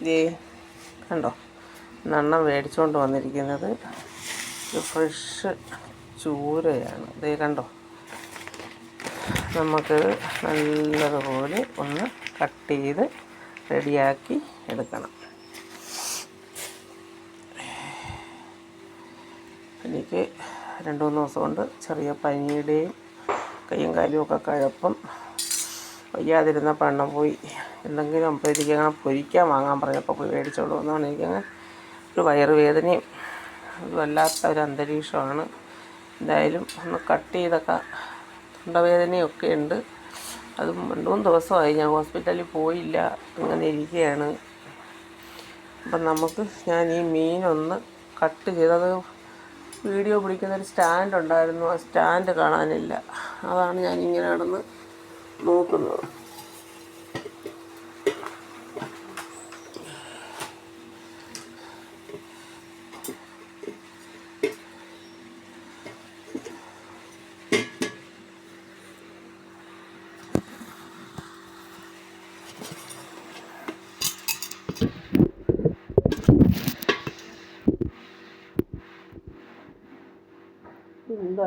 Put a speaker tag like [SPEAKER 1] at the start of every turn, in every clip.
[SPEAKER 1] ഇതേ കണ്ടോ? നണ്ണം മേടിച്ചുകൊണ്ട് വന്നിരിക്കുന്നത്. ഫ്രഷ് ചൂരയാണ്. ഇതേ കണ്ടോ? നമുക്കത് നല്ലതുപോലെ ഒന്ന് കട്ട് ചെയ്ത് റെഡിയാക്കി എടുക്കണം. എനിക്ക് രണ്ട് മൂന്ന് ദിവസം കൊണ്ട് ചെറിയ പനിയുടെയും കയ്യും കാലുമൊക്കെ കഴപ്പം വയ്യാതിരുന്ന പണം പോയി. എന്തെങ്കിലും അപ്പോഴത്തേക്ക് അങ്ങനെ പൊരിക്കാൻ വാങ്ങാൻ പറഞ്ഞപ്പോൾ പോയി മേടിച്ചോളൂ എന്നാണ് എനിക്കങ്ങനെ ഒരു വയറുവേദനയും ഒരു വല്ലാത്ത ഒരു അന്തരീക്ഷമാണ്. എന്തായാലും ഒന്ന് കട്ട് ചെയ്തൊക്കെ തൊണ്ടവേദനയൊക്കെ ഉണ്ട്. അത് രണ്ട് മൂന്ന് ദിവസമായി ഞാൻ ഹോസ്പിറ്റലിൽ പോയില്ല. അങ്ങനെ ഇരിക്കുകയാണ്. അപ്പം നമുക്ക് ഞാൻ ഈ മീനൊന്ന് കട്ട് ചെയ്തത് വീഡിയോ പിടിക്കുന്ന ഒരു സ്റ്റാൻഡ് ഉണ്ടായിരുന്നു. ആ സ്റ്റാൻഡ് കാണാനില്ല. അതാണ് ഞാൻ ഇങ്ങനെ നടന്ന് നോക്കുന്നത്.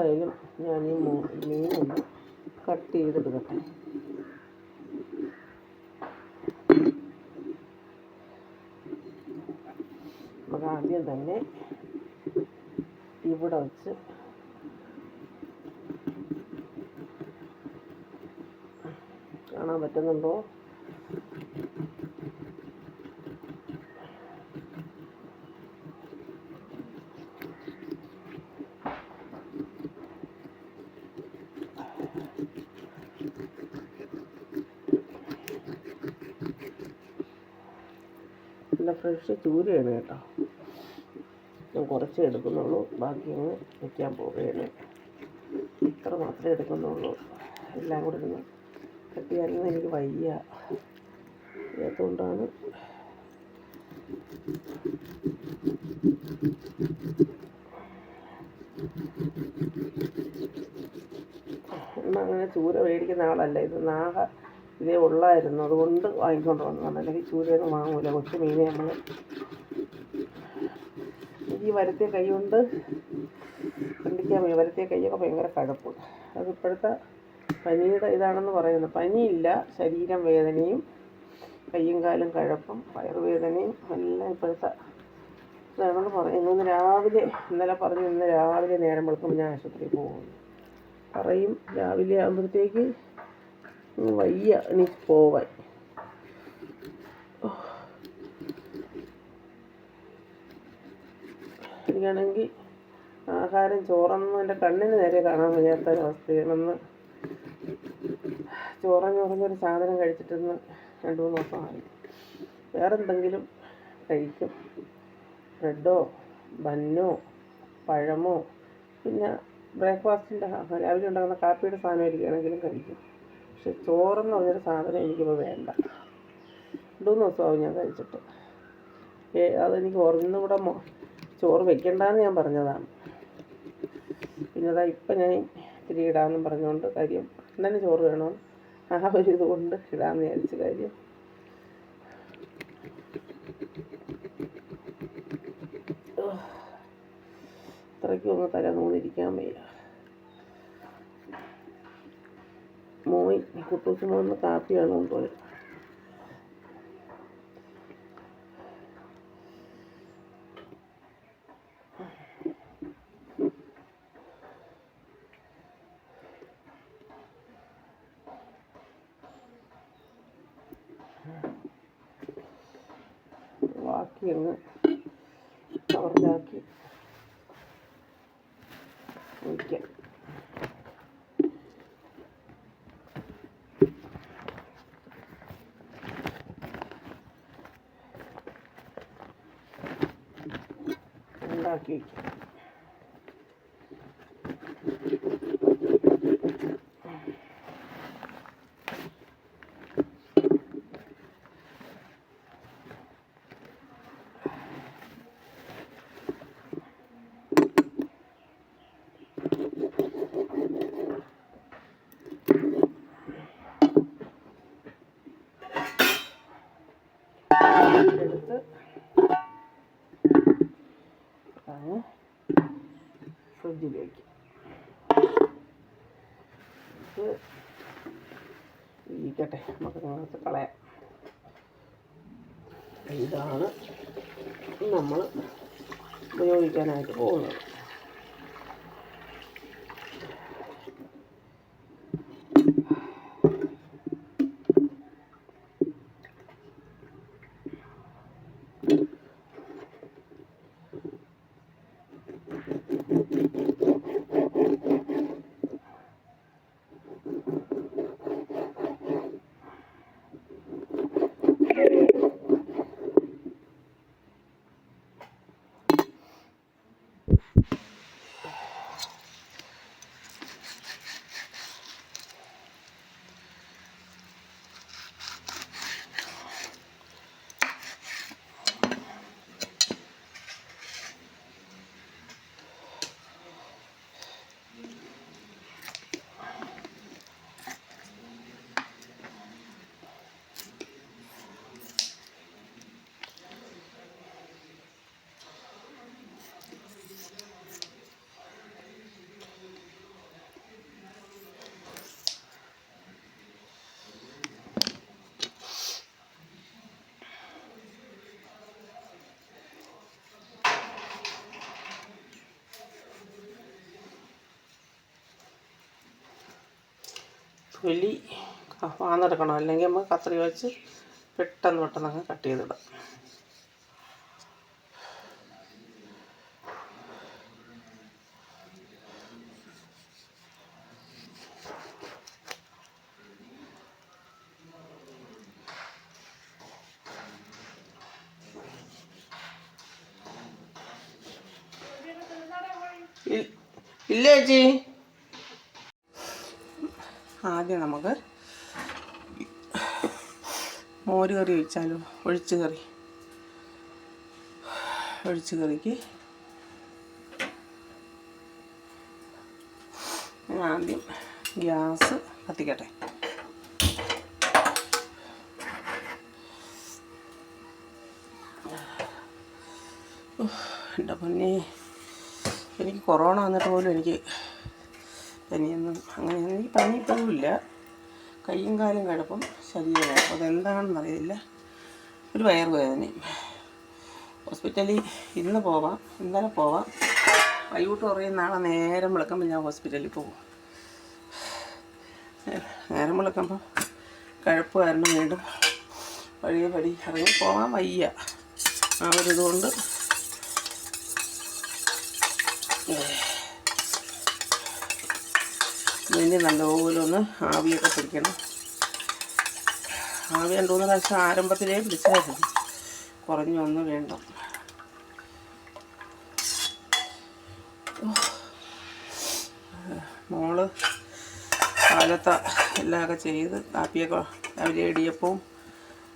[SPEAKER 1] എന്തായാലും ഞാൻ ഈ മീനൊന്ന് കട്ട് ചെയ്തെടുക്കട്ടെ നമുക്ക് ആദ്യം തന്നെ ഇവിടെ വച്ച് കാണാൻ പറ്റുന്നുണ്ടോ? നല്ല ഫ്രഷ് ചൂരയാണ് കേട്ടോ. ഞാൻ കുറച്ചേ എടുക്കുന്നുള്ളൂ. ബാക്കി അങ്ങ് വയ്ക്കാൻ പോവുകയാണ്. ഇത്ര മാത്രമേ എടുക്കുന്നുള്ളൂ. എല്ലാം കൂടെ ഇരുന്ന് കട്ടിയാലും എനിക്ക് വയ്യ. അതുകൊണ്ടാണ് അങ്ങനെ ചൂര മേടിക്കുന്ന ആളല്ല. ഇത് നാഗ ഇതേ ഉള്ളായിരുന്നു. അതുകൊണ്ട് വാങ്ങിക്കൊണ്ട് വന്നതാണ് അല്ലെങ്കിൽ ചൂരയൊന്നും വാങ്ങൂല. കൊച്ചു മീനെ നമ്മൾ ഈ വരത്തിയ കൈ കൊണ്ട് കണ്ടിക്കാൻ വരത്തെ കൈയൊക്കെ ഭയങ്കര കഴപ്പ് അത് ഇപ്പോഴത്തെ പനിയുടെ ഇതാണെന്ന് പറയുന്നത് പനിയില്ല. ശരീരം വേദനയും കയ്യും കാലും കഴപ്പും വയറുവേദനയും എല്ലാം ഇപ്പോഴത്തെ ഇതാണെന്ന് പറയുന്നു. ഇന്ന് രാവിലെ ഇന്നലെ പറഞ്ഞു ഇന്ന് രാവിലെ നേരം വെളുക്കുമ്പോൾ ഞാൻ ആശുപത്രിയിൽ പോകുന്നു. പറയും രാവിലെ ആകുമ്പോഴത്തേക്ക് വയ്യ എനിക്ക് പോവാൻ. എനിക്കാണെങ്കിൽ ആഹാരം ചോറൊന്നും എന്റെ കണ്ണിന് നേരെ കാണാൻ വയ്യാത്ത ഒരവസ്ഥയാണെന്ന്. ചോറഞ്ഞ് ചോറഞ്ഞൊരു സാധനം കഴിച്ചിട്ടൊന്ന് രണ്ടു മൂന്ന് ദിവസമായി വേറെ എന്തെങ്കിലും കഴിക്കും. ബ്രെഡോ ബന്നോ പഴമോ പിന്നെ ബ്രേക്ക്ഫാസ്റ്റിന്റെ രാവിലെ ഉണ്ടാക്കുന്ന കാപ്പിയുടെ സാധനം ആയിരിക്കുകയാണെങ്കിലും കഴിക്കും. പക്ഷെ ചോറെന്ന് പറഞ്ഞൊരു സാധനം എനിക്കിപ്പോൾ വേണ്ട. രണ്ടു ദിവസമാവും ഞാൻ കഴിച്ചിട്ട്. അതെനിക്ക് ഒന്നും കൂടെ ചോറ് വെക്കണ്ടെന്ന് ഞാൻ പറഞ്ഞതാണ്. പിന്നെ അതാ ഇപ്പം ഞാൻ ഇത്തിരി ഇടാമെന്നും പറഞ്ഞുകൊണ്ട് കാര്യം തന്നെ ചോറ് വേണം. ആ ഒരു ഇത് കൊണ്ട് ഇടാമെന്ന് വിചാരിച്ച കാര്യം. ഇത്രയ്ക്കും ഒന്ന് തല നൂന്നിരിക്കാൻ വയ്യ. മോയ് കുട്ടൂസ് മോന്ന് കാപ്പിയാണ് കൊണ്ടുപോയത് ബാക്കി അങ്ങ് കവറിലാക്കി ഒഴിക്കാം ഉണ്ടാക്കി വയ്ക്കാം ഇരിക്കട്ടെ നമുക്ക് നിങ്ങൾക്ക് കളയാം. ഇതാണ് നമ്മൾ ഉപയോഗിക്കാനായിട്ട് പോകുന്നത്. തൊലി വാന്നെടുക്കണം അല്ലെങ്കിൽ നമ്മൾ കത്രി വെച്ച് പെട്ടെന്ന് പെട്ടെന്ന് അങ്ങ് കട്ട് ചെയ്തിടാം. ഇല്ല ചേച്ചി? ആദ്യം നമുക്ക് മോര് കറി ഒഴിച്ചാലോ ഒഴിച്ചു കറി. ഒഴിച്ചു കറിക്ക് ആദ്യം ഗ്യാസ് കത്തിക്കട്ടെ. എന്റെ പൊന്നെ. എനിക്ക് കൊറോണ വന്നിട്ട് പോലും എനിക്ക് പനിയൊന്നും അങ്ങനെയൊന്നും എനിക്ക് പനി ഇപ്പോഴും ഇല്ല കയ്യും കാലും കിടപ്പും ശരീരം അതെന്താണെന്ന് അറിയില്ല ഒരു വയറുവേദനയും. ഹോസ്പിറ്റലിൽ ഇന്ന് പോവാം ഇന്നലെ പോവാം. വൈകിട്ട് കുറയും നാളെ നേരം വിളക്കുമ്പോൾ ഞാൻ ഹോസ്പിറ്റലിൽ പോകും. നേരം വിളക്കുമ്പോൾ കഴപ്പ് കാരണം വീണ്ടും വഴിയെ പടി ഇറങ്ങി പോകാൻ വയ്യ. ആ ഒരു ഇതുകൊണ്ട് ഇതിന് നല്ലപോലെ ഒന്ന് ആവിയൊക്കെ പിടിക്കണം. ആവി രണ്ട് മൂന്ന് പ്രാവശ്യം ആരംഭത്തിലേ പിടിച്ചായിരുന്നു. കുറഞ്ഞൊന്നും വേണ്ട മോൾ കാലത്ത എല്ലാമൊക്കെ ചെയ്ത് കാപ്പിയൊക്കെ രാവിലെ ഇടിയപ്പവും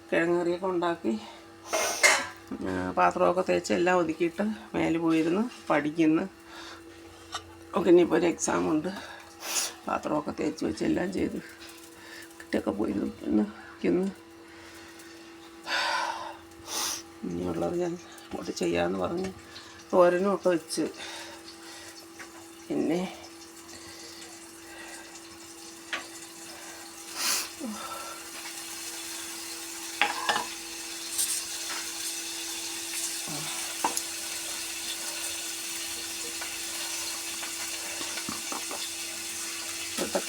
[SPEAKER 1] കിഴങ്ങറിയൊക്കെ ഉണ്ടാക്കി പാത്രമൊക്കെ തേച്ച് എല്ലാം ഒതുക്കിയിട്ട് മേലെ പോയിരുന്ന് പഠിക്കുന്നു. ഒക്കെ ഇനിയിപ്പോൾ ഒരു എക്സാം ഉണ്ട്. പാത്രമൊക്കെ തേച്ച് വെച്ച് എല്ലാം ചെയ്ത് കിട്ടൊക്കെ പോയിരുന്നു ഇന്ന് ഇനിയുള്ളത് ഞാൻ ഇങ്ങോട്ട് ചെയ്യാമെന്ന് പറഞ്ഞ് തോരനും ഒക്കെ വെച്ച്. പിന്നെ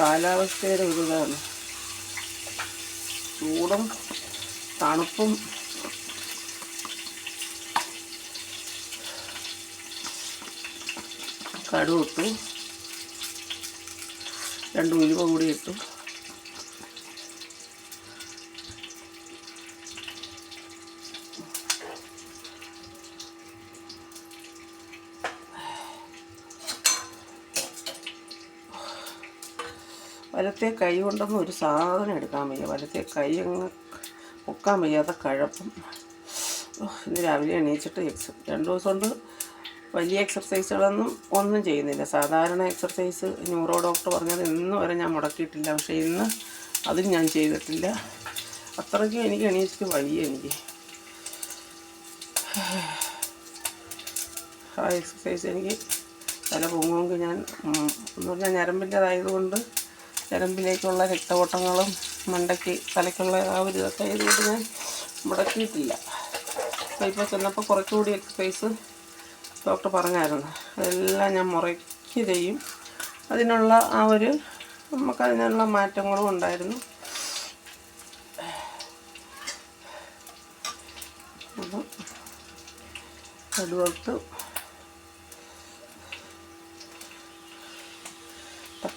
[SPEAKER 1] കാലാവസ്ഥയുടെ ഒരു ഇതാണ് ചൂടും തണുപ്പും. കടുവിട്ടു. രണ്ട് ഉലുവ കൂടി ഇട്ടു. വലത്തെ കൈ കൊണ്ടൊന്നും ഒരു സാധനം എടുക്കാൻ വയ്യ. വലത്തെ കൈ അങ്ങ് പൊക്കാൻ വയ്യാത്ത കഴപ്പം. ഇന്ന് രാവിലെ എണീച്ചിട്ട് എക്സ രണ്ട് ദിവസം കൊണ്ട് വലിയ എക്സർസൈസുകളൊന്നും ഒന്നും ചെയ്യുന്നില്ല. സാധാരണ എക്സർസൈസ് ന്യൂറോ ഡോക്ടർ പറഞ്ഞത് ഇന്ന് വരെ ഞാൻ മുടക്കിയിട്ടില്ല. പക്ഷേ ഇന്ന് അതും ഞാൻ ചെയ്തിട്ടില്ല. അത്രയ്ക്കും എനിക്ക് എണീച്ചിട്ട് വയ്യ എനിക്ക്. ആ എക്സസൈസ് എനിക്ക് തല പൊങ്ങുമെങ്കിൽ ഞാൻ എന്ന് പറഞ്ഞാൽ ഞരമ്പിന്റെതായതുകൊണ്ട് ഞരമ്പിലേക്കുള്ള രക്തഓട്ടങ്ങളും മണ്ടയ്ക്ക് തലയ്ക്കുള്ള ആ ഒരു ഇതൊക്കെ ആയതുകൊണ്ട് ഞാൻ മുടക്കിയിട്ടില്ല അപ്പോൾ ഇപ്പോൾ ചെന്നപ്പോൾ കുറച്ചുകൂടി എക്സസൈസ് ഡോക്ടർ പറഞ്ഞായിരുന്നു. അതെല്ലാം ഞാൻ മുറയ്ക്ക് ചെയ്യും. അതിനുള്ള ആ ഒരു നമുക്കതിനുള്ള മാറ്റങ്ങളും ഉണ്ടായിരുന്നു. അപ്പം അതുകൊണ്ട്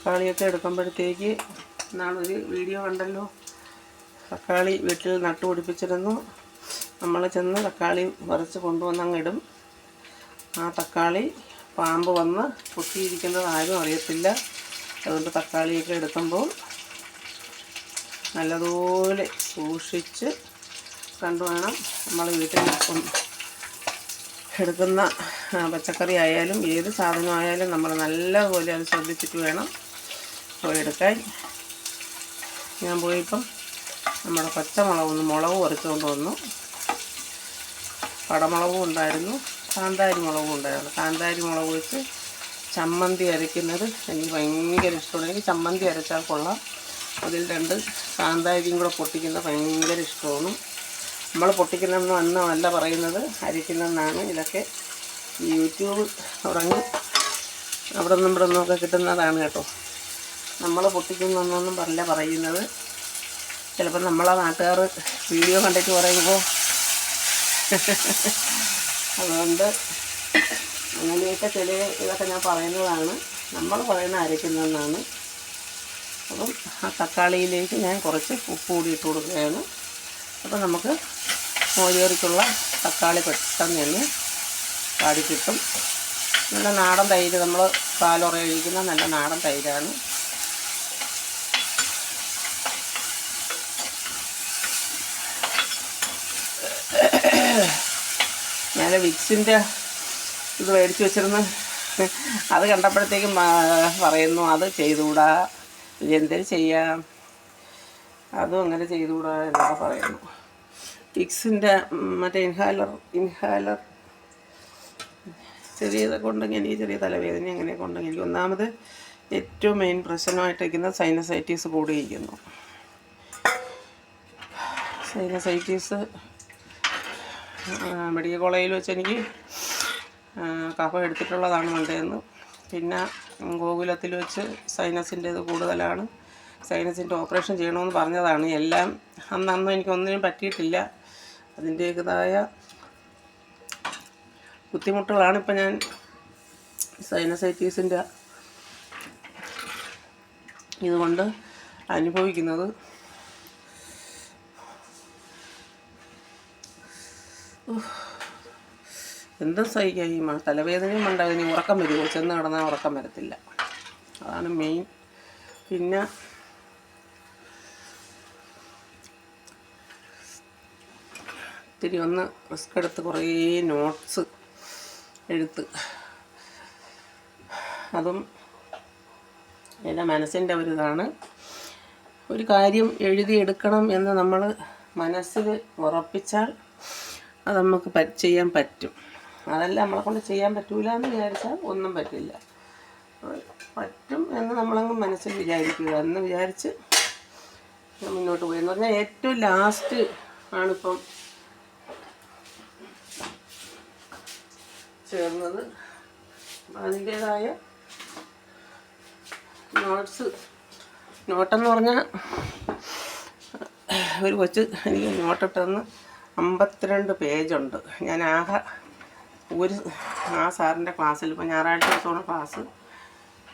[SPEAKER 1] തക്കാളിയൊക്കെ എടുക്കുമ്പോഴത്തേക്ക് നാളൊരു വീഡിയോ കണ്ടല്ലോ. തക്കാളി വീട്ടിൽ നട്ടുപിടിപ്പിച്ചിരുന്നു നമ്മൾ ചെന്ന് തക്കാളി വറച്ച് കൊണ്ടുവന്നങ്ങിടും ആ തക്കാളി പാമ്പ് വന്ന് പൊട്ടിയിരിക്കുന്നത് ആരും അറിയത്തില്ല. അതുകൊണ്ട് തക്കാളിയൊക്കെ എടുക്കുമ്പോൾ നല്ലതുപോലെ സൂക്ഷിച്ച് കണ്ടു വേണം നമ്മൾ വീട്ടിൽ എടുക്കുന്ന പച്ചക്കറി ആയാലും ഏത് സാധനമായാലും നമ്മൾ നല്ലതുപോലെ അത് ശ്രദ്ധിച്ചിട്ട് വേണം. എടുക്കാൻ. ഞാൻ പോയിപ്പം നമ്മുടെ പച്ചമുളക് ഒന്ന് മുളക് പറിച്ചുകൊണ്ട് വന്നു. പടമുളകും ഉണ്ടായിരുന്നു കാന്താരി മുളകും ഉണ്ടായിരുന്നു. കാന്താരി മുളക് വെച്ച് ചമ്മന്തി അരയ്ക്കുന്നത് എനിക്ക് ഭയങ്കര ഇഷ്ടമാണ്. എനിക്ക് ചമ്മന്തി അരച്ചാൽ കൊള്ളാം. അതിൽ രണ്ട് കാന്താരിയും കൂടെ പൊട്ടിക്കുന്നത് ഭയങ്കര ഇഷ്ടമാണ്. നമ്മൾ പൊട്ടിക്കുന്നതെന്ന് അന്ന് അല്ല പറയുന്നത് അരിക്കുന്നതെന്നാണ് ഇതൊക്കെ യൂട്യൂബ് തുടങ്ങി അവിടെ നിന്നും ഇവിടെ നിന്നൊക്കെ കിട്ടുന്നതാണ് കേട്ടോ. നമ്മൾ പൊട്ടിക്കുന്നൊന്നും പറയില്ല പറയുന്നത്. ചിലപ്പോൾ നമ്മളെ നാട്ടുകാർ വീഡിയോ കണ്ടിട്ട് പറയുമ്പോൾ അതുകൊണ്ട് അങ്ങനെയൊക്കെ ചില ഇതൊക്കെ ഞാൻ പറയുന്നതാണ്. നമ്മൾ പറയുന്ന അരയ്ക്കുന്നതെന്നാണ്. അപ്പം ആ തക്കാളിയിലേക്ക് ഞാൻ കുറച്ച് ഉപ്പ് കൂടി ഇട്ട് കൊടുക്കുകയാണ്. അപ്പം നമുക്ക് മോരുകറിക്കുള്ള തക്കാളി പെട്ടെന്ന് തന്നെ പാടി നല്ല നാടൻ തൈര് നമ്മൾ പാലുറ ഒഴിക്കുന്ന നല്ല നാടൻ തൈരാണ്. ഞാൻ വിക്സിന്റെ ഇത് മേടിച്ച് വെച്ചിരുന്നു അത് കണ്ടപ്പോഴത്തേക്കും പറയുന്നു അത് ചെയ്തുകൂടാ എന്തേലും ചെയ്യാം? അതും അങ്ങനെ ചെയ്തുകൂടാ എന്നൊക്കെ പറയുന്നു. വിക്സിന്റെ മറ്റേ ഇൻഹാലർ ഇൻഹാലർ ചെറിയതൊക്കെ ഉണ്ടെങ്കിൽ എനിക്ക് ചെറിയ തലവേദന അങ്ങനെയൊക്കെ ഉണ്ടെങ്കിൽ എനിക്ക് ഒന്നാമത് ഏറ്റവും മെയിൻ പ്രശ്നമായിട്ടിരിക്കുന്നത് സൈനസൈറ്റീസ് കൂടിയിരിക്കുന്നു. സൈനസൈറ്റീസ് മെഡിക്കൽ കോളേജിൽ വെച്ച് എനിക്ക് കഫം എടുത്തിട്ടുള്ളതാണ് വേണ്ടതെന്ന്. പിന്നെ ഗോകുലത്തിൽ വെച്ച് സൈനസിന്റെ ഇത് കൂടുതലാണ്. സൈനസിന്റെ ഓപ്പറേഷൻ ചെയ്യണമെന്ന് പറഞ്ഞതാണ്. എല്ലാം അന്നന്നും എനിക്കൊന്നിനും പറ്റിയിട്ടില്ല. അതിന്റേതായ ബുദ്ധിമുട്ടുകളാണ് ഇപ്പം ഞാൻ സൈനസൈറ്റീസിന്റെ ഇതുകൊണ്ട് അനുഭവിക്കുന്നത്. എന്തും സഹിക്കാം ഈ തലവേദനയും ഉണ്ടാകും ഇനി ഉറക്കം വരുമോ ചെന്ന് കിടന്നാൽ ഉറക്കം വരത്തില്ല. അതാണ് മെയിൻ പിന്നെ ഇത്തിരി ഒന്ന് റിസ്ക് എടുത്ത് കുറേ നോട്ട്സ് എഴുത്ത്. അതും എന്റെ മനസ്സിന്റെ ഒരു ഇതാണ്. ഒരു കാര്യം എഴുതിയെടുക്കണം എന്ന് നമ്മൾ മനസ്സിൽ ഉറപ്പിച്ചാൽ അത് നമുക്ക് ചെയ്യാൻ പറ്റും. അതല്ല നമ്മളെ കൊണ്ട് ചെയ്യാൻ പറ്റൂല എന്ന് വിചാരിച്ചാൽ ഒന്നും പറ്റില്ല. പറ്റും എന്ന് നമ്മളങ്ങ് മനസ്സിൽ വിചാരിക്കുക. എന്ന് വിചാരിച്ച് മുന്നോട്ട് പോയി. എന്ന് പറഞ്ഞാൽ ഏറ്റവും ലാസ്റ്റ് ആണിപ്പം ചേർന്നത്. അതിന്റേതായ നോട്ട്സ് നോട്ടെന്ന് പറഞ്ഞാൽ ഒരു കൊച്ച് എനിക്ക് നോട്ടിട്ടെന്ന് അമ്പത്തിരണ്ട് പേജുണ്ട്. ഞാൻ ആകെ ഒരു ആ സാറിന്റെ ക്ലാസ്സിൽ ഇപ്പോൾ ഞായറാഴ്ച ദിവസമാണ് ക്ലാസ്.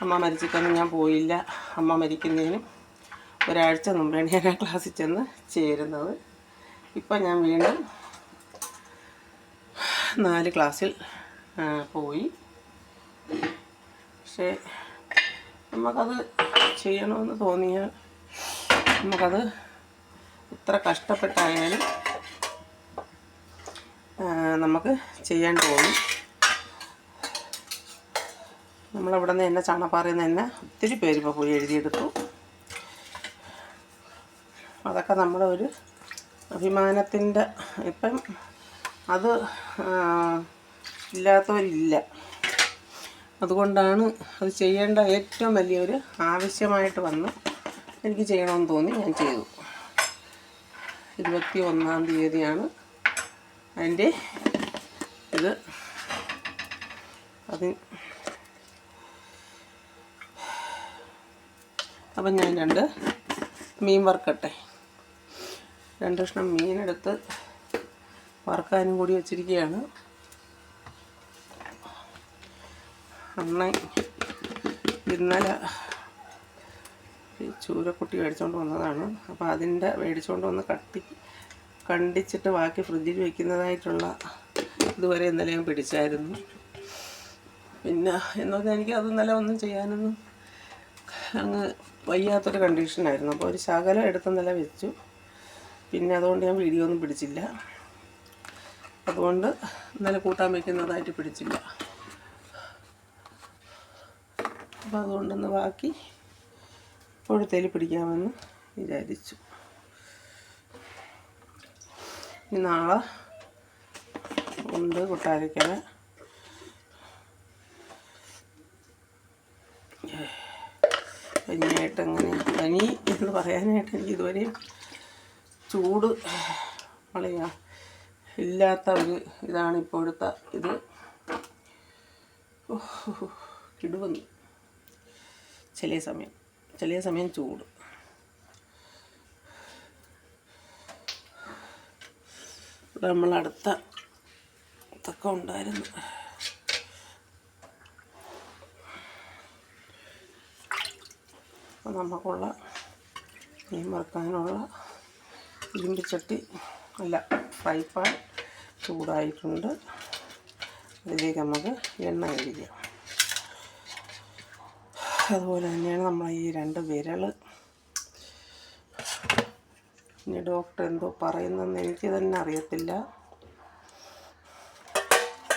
[SPEAKER 1] അമ്മ മരിച്ചിട്ടൊന്നും ഞാൻ പോയില്ല. അമ്മ മരിക്കുന്നതിനും ഒരാഴ്ച മുമ്പാണ് ഞാൻ ആ ക്ലാസ്സിൽ ചെന്ന് ചേരുന്നത്. ഇപ്പം ഞാൻ വീണ്ടും നാല് ക്ലാസ്സിൽ പോയി. പക്ഷേ നമുക്കത് ചെയ്യണമെന്ന് തോന്നിയാൽ നമുക്കത് എത്ര കഷ്ടപ്പെട്ടായാലും നമുക്ക് ചെയ്യാൻ തോന്നും നമ്മളവിടെ നിന്ന് തന്നെ ചാണപ്പാറയിൽ നിന്ന് തന്നെ ഒത്തിരി പേര് ഇപ്പോൾ പോയി എഴുതിയെടുത്തു. അതൊക്കെ നമ്മുടെ ഒരു അഭിമാനത്തിന്റെ ഇപ്പം അത് ഇല്ലാത്തവരില്ല. അതുകൊണ്ടാണ് അത് ചെയ്യേണ്ട ഏറ്റവും വലിയൊരു ആവശ്യമായിട്ട് വന്ന് എനിക്ക് ചെയ്യണമെന്ന് തോന്നി ഞാൻ ചെയ്തു. ഇരുപത്തി ഒന്നാം തീയതിയാണ് അതിന്റെ ഇത് അത് അപ്പം ഞാൻ രണ്ട് മീൻ വറുക്കട്ടെ. രണ്ട് കഷ്ണം മീനെടുത്ത് വറുക്കാനും കൂടി വെച്ചിരിക്കുകയാണ്. അണ്ണ ഇന്നലെ ചൂരക്കുട്ടി മേടിച്ചുകൊണ്ട് വന്നതാണ്. അപ്പോൾ അതിന്റെ മേടിച്ചുകൊണ്ട് വന്ന് കട്ടി കണ്ടിച്ചിട്ട് ബാക്കി ഫ്രിഡ്ജിൽ വെക്കുന്നതായിട്ടുള്ള ഇതുവരെ ഇന്നലെ ഞാൻ പിടിച്ചായിരുന്നു. പിന്നെ എന്ന് പറഞ്ഞാൽ എനിക്ക് അത് ഇന്നലെ ഒന്നും ചെയ്യാനൊന്നും അങ്ങ് വയ്യാത്തൊരു കണ്ടീഷനായിരുന്നു അപ്പോൾ ഒരു ശകലം എടുത്ത് നില വെച്ചു. പിന്നെ അതുകൊണ്ട് ഞാൻ വീഡിയോ ഒന്നും പിടിച്ചില്ല. അതുകൊണ്ട് ഇന്നലെ കൂട്ടാൻ വയ്ക്കുന്നതായിട്ട് പിടിച്ചില്ല. അപ്പോൾ അതുകൊണ്ടൊന്ന് ബാക്കി ഇപ്പോഴത്തേൽ പിടിക്കാമെന്ന് വിചാരിച്ചു. നാളെ ഉണ്ട് കൊട്ടാരക്കര. പനിയായിട്ട് അങ്ങനെ പനി എന്ന് പറയാനായിട്ട് എനിക്ക് ഇതുവരെയും ചൂട് വളയാ ഇല്ലാത്ത ഒരു ഇതാണ് ഇപ്പോഴത്തെ ഇത്. കിടുവന്ന്. ചില സമയം ചില സമയം ചൂട്. ഇവിടെ നമ്മളടുത്ത ഇതൊക്കെ ഉണ്ടായിരുന്നു. നമുക്കുള്ള മീൻ വറുക്കാനുള്ള ഇരുമ്പിച്ചട്ടി അല്ല ഫ്രൈ പാൻ ചൂടായിട്ടുണ്ട്. അതിലേക്ക് നമുക്ക് എണ്ണ കഴിക്കാം അതുപോലെ തന്നെയാണ് നമ്മൾ ഈ രണ്ട് വിരൽ ഇനി ഡോക്ടർ എന്തോ പറയുന്നതെന്ന് എനിക്ക് തന്നെ അറിയത്തില്ല.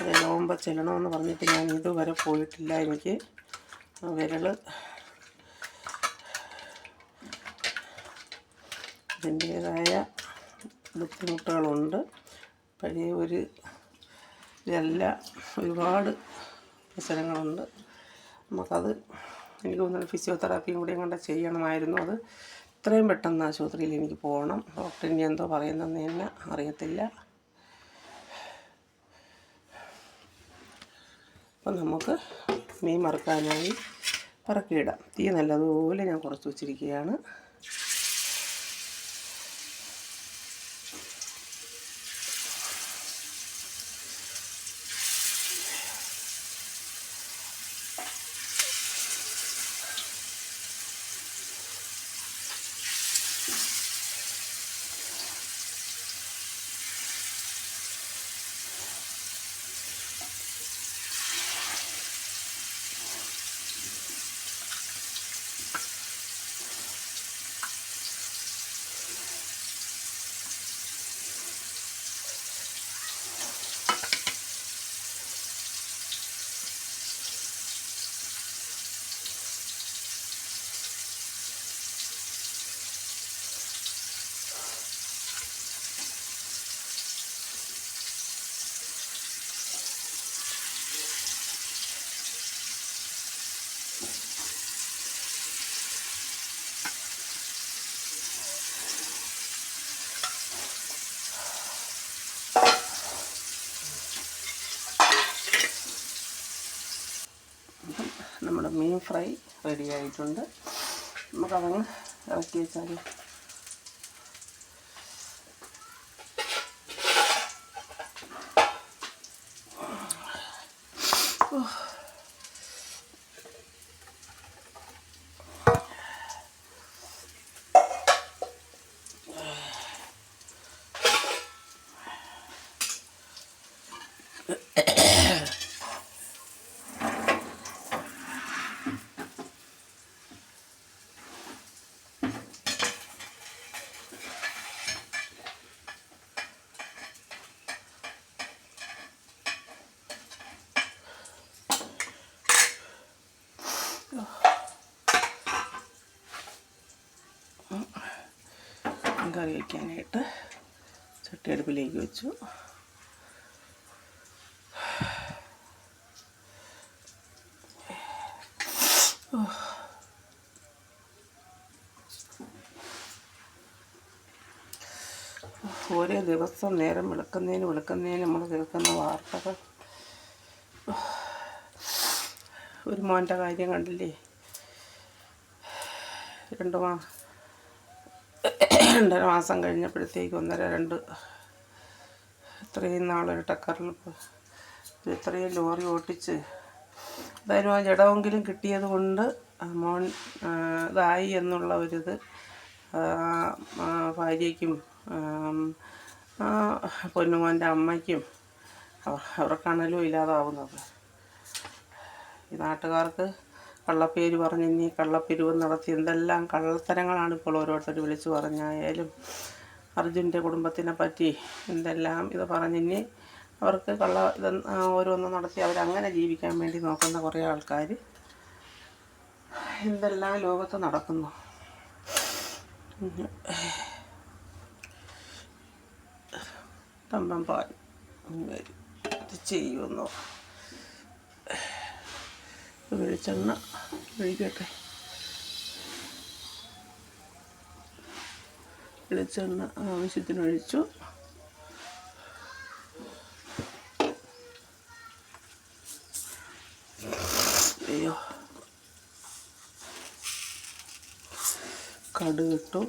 [SPEAKER 1] വിരവുമ്പോൾ ചെല്ലണമെന്ന് പറഞ്ഞിട്ട് ഞാൻ ഇതുവരെ പോയിട്ടില്ല എനിക്ക്. വിരൽ അതിന്റേതായ ബുദ്ധിമുട്ടുകളുണ്ട്. പഴയ ഒരു ഇതല്ല ഒരുപാട് അവസരങ്ങളുണ്ട് നമുക്കത് എനിക്ക് തോന്നുന്നു ഫിസിയോതെറാപ്പിയും കൂടി കണ്ട ചെയ്യണമായിരുന്നു. അത് ഇത്രയും പെട്ടെന്ന് ആശുപത്രിയിൽ എനിക്ക് പോകണം. ഡോക്ടർ ഇനി എന്തോ പറയുന്നതെന്ന് തന്നെ അറിയത്തില്ല. അപ്പം നമുക്ക് മീൻ മറക്കാനായി പറക്കിയിടാം. തീ നല്ലതുപോലെ ഞാൻ കുറച്ച് വെച്ചിരിക്കുകയാണ് നമ്മുടെ മീൻ ഫ്രൈ റെഡി ആയിട്ടുണ്ട്. നമുക്കതങ്ങ് ഇറക്കി വെച്ചാൽ കറി വയ്ക്കാനായിട്ട് ചട്ടി അടുപ്പിലേക്ക് വെച്ചു. ഓരോ ദിവസം നേരം വിളക്കുന്നതിന് വിളക്കുന്നതിന് നമ്മൾ കേൾക്കുന്ന വാർത്തകൾ. ഒരു മോന്റെ കാര്യം കണ്ടില്ലേ? രണ്ടു മാ രണ്ടര മാസം കഴിഞ്ഞപ്പോഴത്തേക്ക് ഒന്നര രണ്ട് ഇത്രയും നാളൊരു ടക്കറിൽ ഇത്രയും ലോറി ഓട്ടിച്ച് എന്തായാലും ആ ജഡമെങ്കിലും കിട്ടിയത് കൊണ്ട് മോൻ ഇതായി എന്നുള്ള ഒരിത് ഭാര്യയ്ക്കും പൊന്നുമോന്റെ അമ്മയ്ക്കും അവ- അവർക്കാണല്ലോ ഇല്ലാതാവുന്നത്. ഈ നാട്ടുകാർക്ക് കള്ളപ്പേര് പറഞ്ഞ് ഇനി കള്ളപ്പിരിവ് നടത്തി എന്തെല്ലാം കള്ളത്തരങ്ങളാണ് ഇപ്പോൾ ഓരോരുത്തർ വിളിച്ചു പറഞ്ഞായാലും അർജുന്റെ കുടുംബത്തിനെ പറ്റി എന്തെല്ലാം ഇത് പറഞ്ഞിനി അവർക്ക് കള്ള ഇത് ഓരോന്നും നടത്തി അവരങ്ങനെ ജീവിക്കാൻ വേണ്ടി നോക്കുന്ന കുറേ ആൾക്കാർ എന്തെല്ലാം ലോകത്ത് നടക്കുന്നു. തമ്പം പാൽ ഇത് ചെയ്യുമെന്നോ വെളിച്ചെണ്ണ ഒഴിക്കട്ടെ വെളിച്ചെണ്ണ ആവശ്യത്തിന് ഒഴിച്ചു അയ്യോ. കടുകിട്ടു.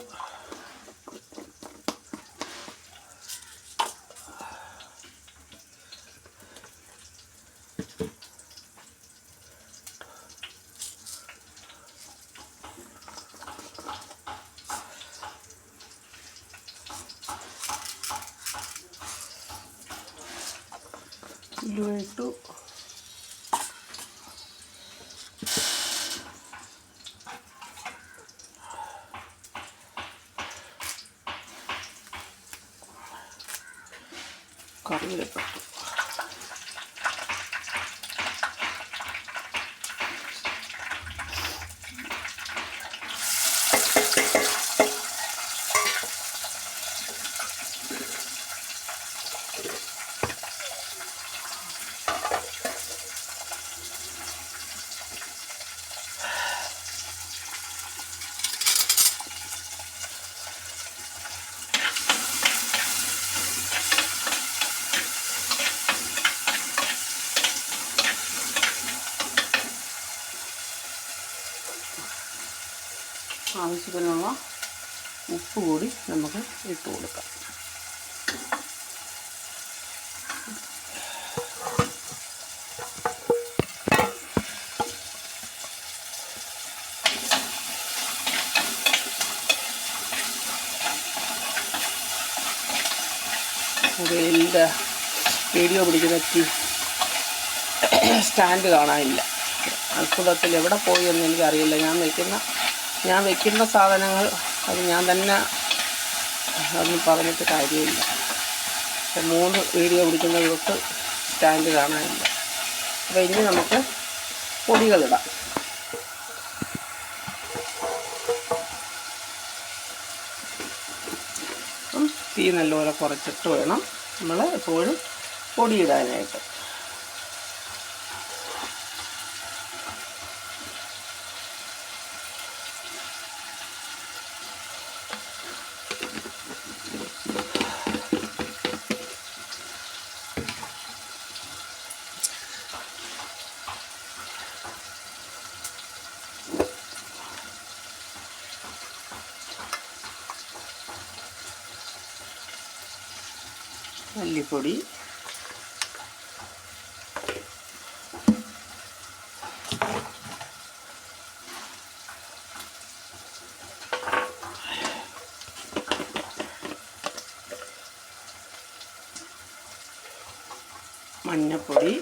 [SPEAKER 1] Thank you. ഉപ്പ് കൂടി നമുക്ക് ഇട്ട് കൊടുക്കാം. അതിന്റെ വീഡിയോ പിടിക്കുന്ന സ്റ്റാൻഡ് കാണാനില്ല. അത്ഭുതത്തിൽ എവിടെ പോയി എന്ന് എനിക്കറിയില്ല. ഞാൻ വയ്ക്കുന്ന ഞാൻ വയ്ക്കുന്ന സാധനങ്ങൾ അത് ഞാൻ തന്നെ അതൊന്നും പറഞ്ഞിട്ട് കാര്യമില്ല. മൂന്ന് വീഡിയോ പിടിക്കുന്ന തൊട്ട് സ്റ്റാൻഡ് കാണാനില്ല. അപ്പോൾ ഇനി നമുക്ക് പൊടികളിടാം. തീ നല്ലപോലെ കുറച്ചിട്ട് വേണം നമ്മൾ എപ്പോഴും പൊടിയിടാനായിട്ട്. മല്ലിപ്പൊടി. മഞ്ഞപ്പൊടി.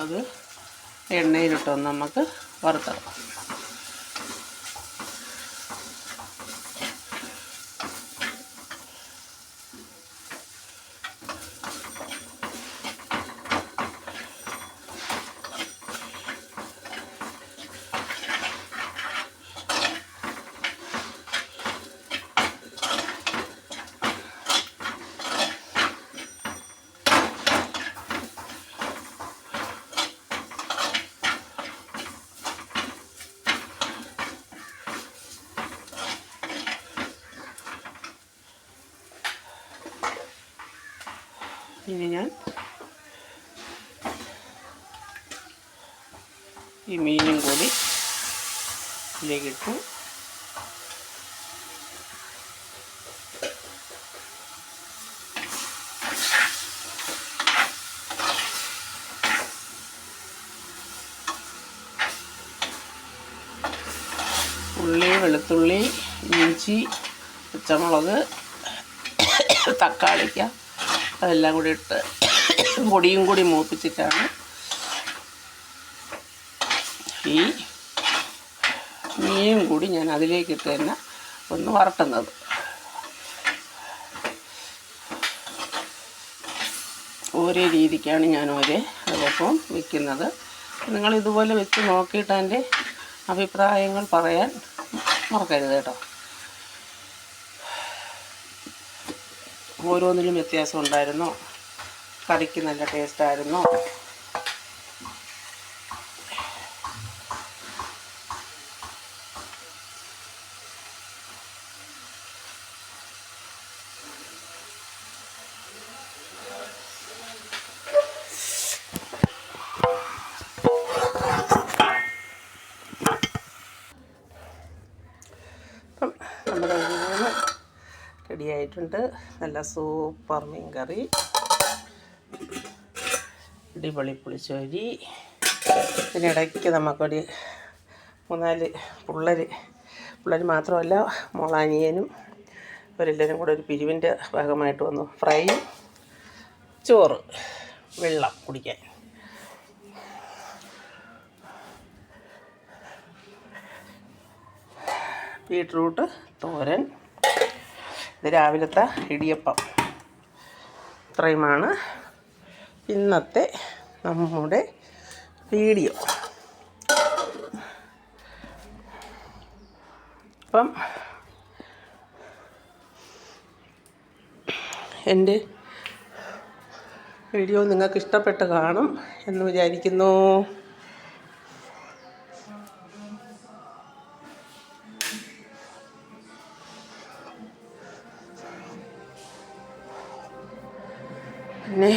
[SPEAKER 1] അത് എണ്ണയിലിട്ടൊന്ന് നമുക്ക് വറുത്തിടാം ഇനി ഞാൻ ഈ മീനും കൂടി ഇതിലേക്കിട്ടു. ഉള്ളി വെളുത്തുള്ളി ഇഞ്ചി പച്ചമുളക് തക്കാളിക്ക അതെല്ലാം കൂടി ഇട്ട് പൊടിയും കൂടി മൂപ്പിച്ചിട്ടാണ് ഈ മീനും കൂടി ഞാൻ അതിലേക്ക് ഇട്ട് തന്നെ ഒന്ന് വറട്ടുന്നത്. ഓരോ രീതിക്കാണ് ഞാൻ ഒരേ ദിവസവും വെക്കുന്നത്. നിങ്ങൾ ഇതുപോലെ വെച്ച് നോക്കിയിട്ട് എന്റെ അഭിപ്രായങ്ങൾ പറയാൻ മറക്കരുത് കേട്ടോ. ഓരോന്നിലും വ്യത്യാസം ഉണ്ടായിരുന്നു. കറിക്ക് നല്ല ടേസ്റ്റ് ആയിരുന്നോ അപ്പം നമ്മുടെ മീൻ റെഡി നല്ല സൂപ്പർ മീൻ കറി അടിപൊളി പുളിശ്ശേരി. ഇതിനിടയ്ക്ക് നമുക്കൊരു മൂന്നാൽ പിള്ളേർ പിള്ളേർ മാത്രമല്ല മോളാനിയനും അവരെല്ലാവരും കൂടെ ഒരു പിരിവിന്റെ ഭാഗമായിട്ട് വന്നു. ഫ്രൈ ചോറ് വെള്ളം കുടിക്കാൻ. ബീട്രൂട്ട് തോരൻ ഇത് രാവിലത്തെ ഇടിയപ്പം. ഇത്രയുമാണ് ഇന്നത്തെ നമ്മുടെ വീഡിയോ. അപ്പം എന്റെ വീഡിയോ നിങ്ങൾക്ക് ഇഷ്ടപ്പെട്ട് കാണും എന്ന് വിചാരിക്കുന്നു. പിന്നെ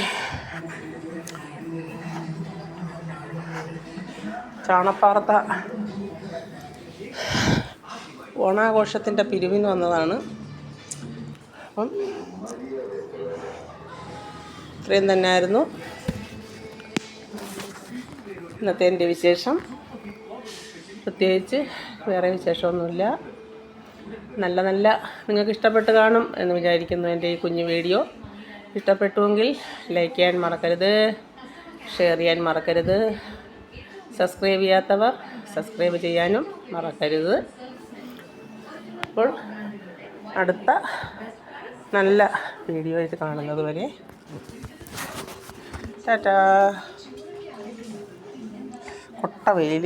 [SPEAKER 1] ചാണപ്പാറത്ത ഓണാഘോഷത്തിന്റെ പിരിവിന് വന്നതാണ്. അപ്പം ഇത്രയും തന്നെ ആയിരുന്നു ഇന്നത്തെ എന്റെ വിശേഷം. പ്രത്യേകിച്ച് വേറെ വിശേഷമൊന്നുമില്ല. നല്ല നല്ല നിങ്ങൾക്ക് ഇഷ്ടപ്പെട്ട് കാണും എന്ന് വിചാരിക്കുന്നു എന്റെ ഈ കുഞ്ഞു വീഡിയോ. ഇഷ്ടപ്പെട്ടുവെങ്കിൽ ലൈക്ക് ചെയ്യാൻ മറക്കരുത് ഷെയർ ചെയ്യാൻ മറക്കരുത് സബ്സ്ക്രൈബ് ചെയ്യാത്തവർ സബ്സ്ക്രൈബ് ചെയ്യാനും മറക്കരുത്. അപ്പോൾ അടുത്ത നല്ല വീഡിയോ ആയിട്ട് കാണുന്നത് വരെ. ടാറ്റാ. കൊട്ട വെയിൽ